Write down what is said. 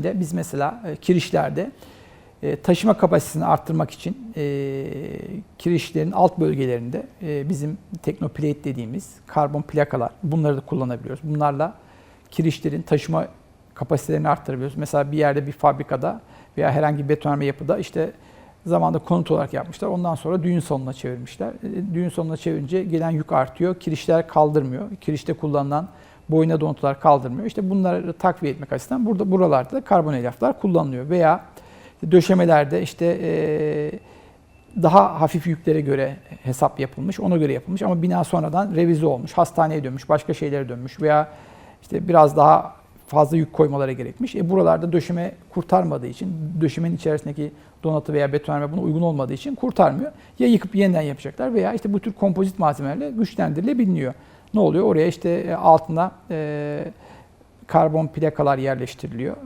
haricinde biz mesela e, kirişlerde e, taşıma kapasitesini arttırmak için e, kirişlerin alt bölgelerinde bizim teknoplate dediğimiz karbon plakalar bunları da kullanabiliyoruz. Bunlarla kirişlerin taşıma kapasitelerini arttırabiliyoruz. Mesela bir yerde bir fabrikada veya herhangi bir betonarme yapıda işte zamanda konut olarak yapmışlar. Ondan sonra düğün salonuna çevirmişler. Düğün salonuna çevirince gelen yük artıyor. Kirişler kaldırmıyor. Kirişte kullanılan boyuna donatular kaldırmıyor. İşte bunları takviye etmek açısından burada buralarda da karbon elyaflar kullanılıyor. Veya döşemelerde işte e, daha hafif yüklere göre hesap yapılmış, ona göre yapılmış ama bina sonradan revize olmuş, hastaneye dönmüş, başka şeylere dönmüş veya işte biraz daha fazla yük koymalara gerekmiş. E buralarda döşeme kurtarmadığı için, döşemenin içerisindeki donatı veya betonarme buna uygun olmadığı için kurtarmıyor. Ya yıkıp yeniden yapacaklar veya işte bu tür kompozit malzemelerle güçlendirilebiliyor. Ne oluyor? Oraya işte e, altına e, karbon plakalar yerleştiriliyor.